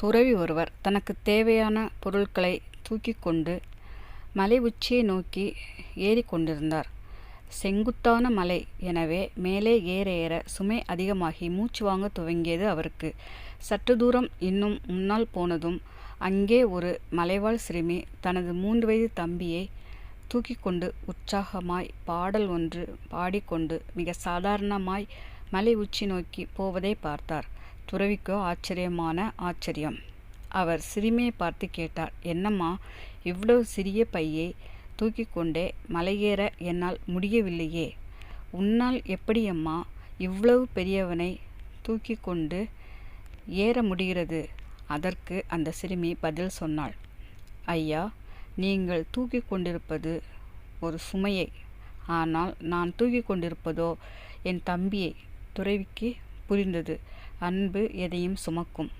துறவி ஒருவர் தனக்கு தேவையான பொருட்களை தூக்கிக் கொண்டு மலை உச்சியை நோக்கி ஏறிக்கொண்டிருந்தார். செங்குத்தான மலை எனவே மேலே ஏற ஏற சுமை அதிகமாகி மூச்சு வாங்க துவங்கியது அவருக்கு. சற்று தூரம் இன்னும் முன்னால் போனதும் அங்கே ஒரு மலைவாழ் சிறுமி தனது மூன்று வயது தம்பியை தூக்கி கொண்டு உற்சாகமாய் பாடல் ஒன்று பாடிக்கொண்டு மிக சாதாரணமாய் மலை உச்சி நோக்கி போவதை பார்த்தார். துறவிக்கோ ஆச்சரியமான ஆச்சரியம். அவர் சிறுமியை பார்த்து கேட்டார் என்னம்மா இவ்வளவு சிறிய பையை தூக்கி கொண்டே மலையேற என்னால் முடியவில்லையே. உன்னால் எப்படியம்மா இவ்வளவு பெரியவனை தூக்கி கொண்டு ஏற முடிகிறது? அதற்கு அந்த சிறுமி பதில் சொன்னாள் ஐயா நீங்கள் தூக்கிக் கொண்டிருப்பது ஒரு சுமையை. ஆனால் நான் தூக்கி கொண்டிருப்பதோ என் தம்பியை. துறவிக்கு புரிந்தது. அன்பு எதையும் சுமக்கும்.